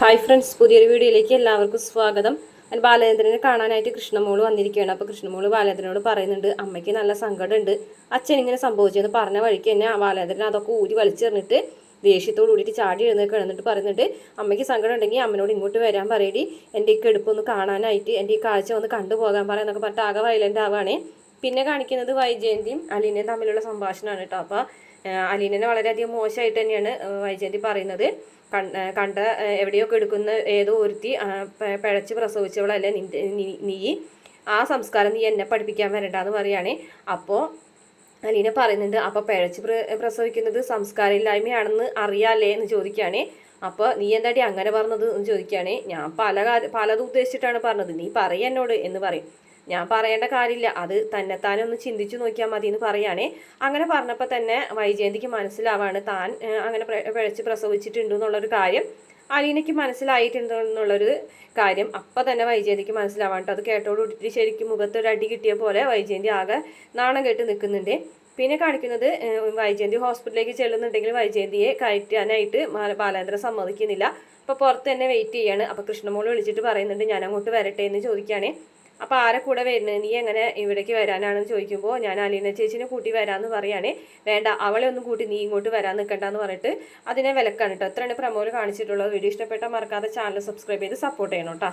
Hi friends പുതിയൊരു വീഡിയോയിലേക്ക് എല്ലാവർക്കും സ്വാഗതം. ഞാൻ ബാലചന്ദ്രനെ കാണാനായിട്ട് കൃഷ്ണമോൾ വന്നിരിക്കുകയാണ്. അപ്പോൾ കൃഷ്ണമോൾ ബാലചന്ദ്രനോട് പറയുന്നുണ്ട് അമ്മയ്ക്ക് നല്ല സങ്കടമുണ്ട്. അച്ഛൻ ഇങ്ങനെ സംഭവിച്ചെന്ന് പറഞ്ഞ വഴിക്ക് തന്നെ ആ ബാലേന്ദ്രൻ അതൊക്കെ ഊരി വലിച്ചെറിഞ്ഞിട്ട് ദേഷ്യത്തോട് കൂടിയിട്ട് ചാടി എഴുന്നേൽക്കണം എന്നിട്ട് പറയുന്നുണ്ട് അമ്മയ്ക്ക് സങ്കടം ഉണ്ടെങ്കിൽ അമ്മനോട് ഇങ്ങോട്ട് വരാൻ പറയടി. എന്റെ ഈ കെടുപ്പൊന്ന് കാണാനായിട്ട് എന്റെ ഈ കാഴ്ച ഒന്ന് കണ്ടുപോകാൻ പറയാന്നൊക്കെ പറഞ്ഞിട്ട് ആകെ വയലന്റ് ആവാണ് പിന്നെ കാണിക്കുന്നത് വൈജയന്തിയും അലീനയും തമ്മിലുള്ള സംഭാഷണമാണ് കേട്ടോ. അപ്പോൾ അലീനനെ വളരെയധികം മോശമായിട്ട് തന്നെയാണ് വൈജയന്തി പറയുന്നത്. കണ്ട എവിടെയൊക്കെ എടുക്കുന്ന ഏതോ ഒരുത്തി പിഴച്ച് പ്രസവിച്ചവളല്ലേ നീ- ആ സംസ്കാരം നീ എന്നെ പഠിപ്പിക്കാൻ വരണ്ടെന്ന് പറയുകയാണേ. അപ്പോൾ അലീന പറയുന്നുണ്ട് അപ്പോൾ പിഴച്ച് പ്ര പ്രസവിക്കുന്നത് സംസ്കാരമില്ലായ്മയാണെന്ന് അറിയാല്ലേ? എന്ന് ചോദിക്കുകയാണേ. അപ്പോൾ നീ എന്താടി അങ്ങനെ പറഞ്ഞത്? എന്ന് ചോദിക്കുകയാണേ. ഞാൻ പല കാര്യം പലതും ഉദ്ദേശിച്ചിട്ടാണ് പറഞ്ഞത്. നീ പറയ എന്നോട് എന്ന് പറയും. ഞാൻ പറയേണ്ട കാര്യമില്ല. അത് തന്നെത്താനെ ഒന്ന് ചിന്തിച്ചു നോക്കിയാൽ മതി എന്ന് പറയുകയാണേ അങ്ങനെ പറഞ്ഞപ്പോൾ തന്നെ വൈജയന്തിക്ക് മനസ്സിലാവാണ് താൻ അങ്ങനെ പിഴച്ച് പ്രസവിച്ചിട്ടുണ്ട് എന്നുള്ളൊരു കാര്യം. അലീനയ്ക്ക് മനസ്സിലായിട്ടുണ്ട് എന്നുള്ളൊരു കാര്യം. അപ്പം തന്നെ വൈജയന്തിക്ക് മനസ്സിലാവാണ്ട് അത് കേട്ടോടുകൂടി ശരിക്കും മുഖത്തൊരു അടി കിട്ടിയ പോലെ വൈജയന്തി ആകെ നാണം കെട്ട് നിൽക്കുന്നുണ്ട്. പിന്നെ കാണിക്കുന്നത് വൈജയന്തി ഹോസ്പിറ്റലിലേക്ക് ചെല്ലുന്നുണ്ടെങ്കിൽ വൈജയന്തിയെ കയറ്റാനായിട്ട് ബാലേന്ദ്രൻ സമ്മതിക്കുന്നില്ല. അപ്പോൾ പുറത്ത് തന്നെ വെയിറ്റ് ചെയ്യാണ്. അപ്പോൾ കൃഷ്ണമോൾ വിളിച്ചിട്ട് പറയുന്നുണ്ട് ഞാൻ അങ്ങോട്ട് വരട്ടെ എന്ന് ചോദിക്കുകയാണേ അപ്പോൾ ആരെ കൂടെ വരുന്നത്? നീ എങ്ങനെ ഇവിടേക്ക് വരാനാണെന്ന് ചോദിക്കുമ്പോൾ ഞാൻ അലീന ചേച്ചിനെ കൂട്ടി വരാന്ന് പറയുകയാണെ വേണ്ട അവളെ ഒന്നും കൂട്ടി നീ ഇങ്ങോട്ട് വരാൻ നിൽക്കണ്ടെന്ന് പറഞ്ഞിട്ട് അതിനെ വിലക്കാണ് കേട്ടോ. എത്രയാണ് പ്രമോൽ കാണിച്ചിട്ടുള്ളത്. വീഡിയോ ഇഷ്ടപ്പെട്ടാൽ മറക്കാതെ ചാനൽ സബ്സ്ക്രൈബ് ചെയ്ത് സപ്പോർട്ട് ചെയ്യണം കേട്ടോ.